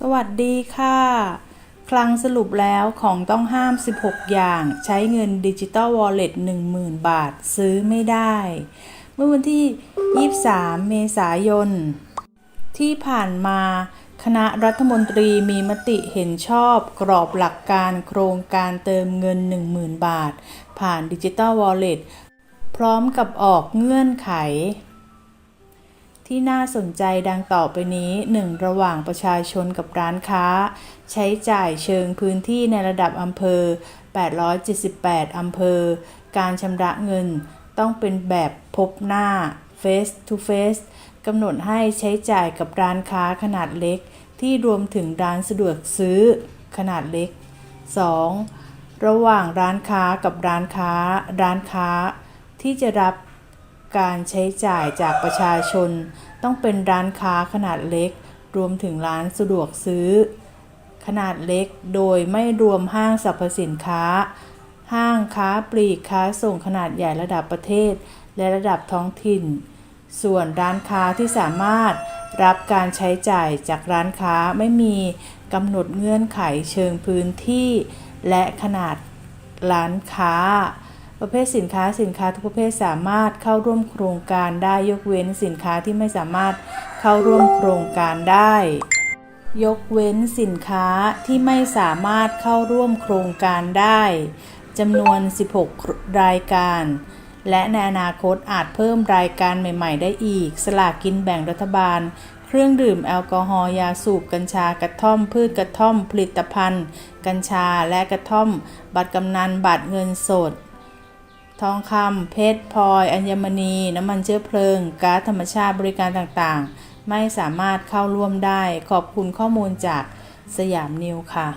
สวัสดีค่ะ คลังสรุปแล้วของต้องห้าม 16 อย่าง ใช้เงินดิจิตอลวอลเล็ต10,000 บาทซื้อไม่ได้ เมื่อวันที่ 23 เมษายน ที่ผ่านมา คณะรัฐมนตรีมีมติเห็นชอบกรอบหลักการโครงการเติมเงิน 10,000 บาท ผ่านดิจิตอลวอลเล็ตพร้อมกับออกเงื่อนไข ที่น่าสนใจดังต่อไปนี้ 1. ระหว่างประชาชนกับร้านค้า ใช้จ่ายเชิงพื้นที่ในระดับอำเภอ 878 อำเภอ การชำระเงิน ต้องเป็นแบบพบหน้า face to face กำหนดให้ใช้จ่ายกับร้านค้าขนาดเล็ก ที่รวมถึงร้านสะดวกซื้อขนาดเล็ก 2. ระหว่างร้านค้ากับร้านค้า ร้านค้า ที่จะรับ การใช้จ่ายจากประชาชน ต้องเป็นร้านค้าขนาดเล็ก รวมถึงร้านสะดวกซื้อ ขนาดเล็กโดยไม่รวมห้างสรรพสินค้า ห้างค้าปลีกค้าส่งขนาดใหญ่ระดับประเทศ และระดับท้องถิ่น ส่วนร้านค้าที่สามารถรับการใช้จ่ายจากร้านค้าไม่มีกำหนดเงื่อนไขเชิงพื้นที่ และขนาดร้านค้า ประเภทสินค้าสินค้าทุกประเภทสามารถเข้าร่วมโครงการได้ยกเว้นสินค้าที่ไม่สามารถเข้าร่วมโครงการได้ ยกเว้นสินค้าที่ไม่สามารถเข้าร่วมโครงการได้จำนวน 16 รายการ และในอนาคตอาจเพิ่มรายการใหม่ ๆ ได้อีก สลากกินแบ่งรัฐบาล เครื่องดื่มแอลกอฮอล์ยาสูบกัญชากระท่อม พืชกระท่อม ผลิตภัณฑ์ กัญชาและกระท่อม บัตรกำนันบัตรเงินสด ทองคำเพชรพลอย อัญมณี น้ำมันเชื้อเพลิงก๊าซธรรมชาติบริการต่างๆ ไม่สามารถเข้าร่วมได้ ขอบคุณข้อมูลจากสยามนิวค่ะ